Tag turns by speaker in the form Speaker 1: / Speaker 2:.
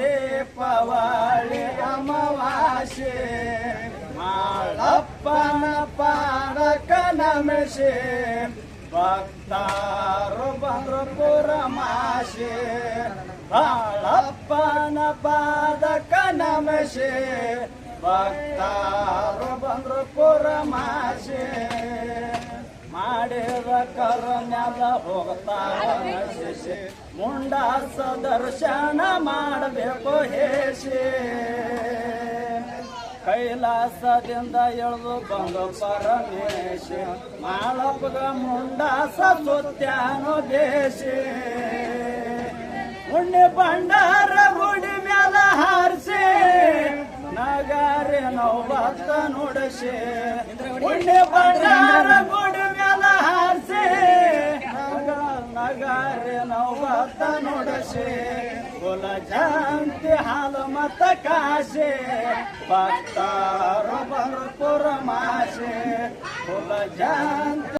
Speaker 1: ದೀಪವಾಳಿ ಅಮವಾಸೆ ಮಾಳಪ್ಪನ ಪಾರಕ ನಮಿಸಿ ಭಕ್ತಾರು ಬಂದ್ರು ಪುರಮಾಸೆ ಬಾಳಪ್ಪನ ಪಾದಕ ನಮಿಸಿ ಭಕ್ತಾರು ಬಂದ್ರು ಪುರಮಾಸೆ ಮಾಡಿದ ಮ್ಯಾಲ ಹೋಗ್ತಾರ ಶಿಶಿ ಮುಂಡಾಸ ದರ್ಶನ ಮಾಡಬೇಕು ಹೇಸಿ ಕೈಲಾಸದಿಂದ ಎಳೆದು ಬಂದು ಪರಮೇಶ ಮಾಳಪ್ಪಗ ಮುಂಡಾಸ ಸುತ್ಯಾನು ದೇಶಿ. ಉಣ್ಣೆ ಭಂಡಾರ ಗುಡಿ ಮ್ಯಾಲ ಹಾರಿಸಿ. ನಗಾರಿ ನೋವತ್ತ ನುಡಿಸಿ. ಉಣ್ಣೆ ಭಂಡಾರ ಗುಡಿ ನಗಾರಿ ನೌಬತ್ತ ನೋಡಸೆ. ಕೊಲ ಜಂತಿ ಹಾಲು ಮತ್ತ ಕಾಸೆ. ಭಕ್ತಾರು ಬರು ಪುರಮಾಸೆ. ಕೊಲ ಜಂತಿ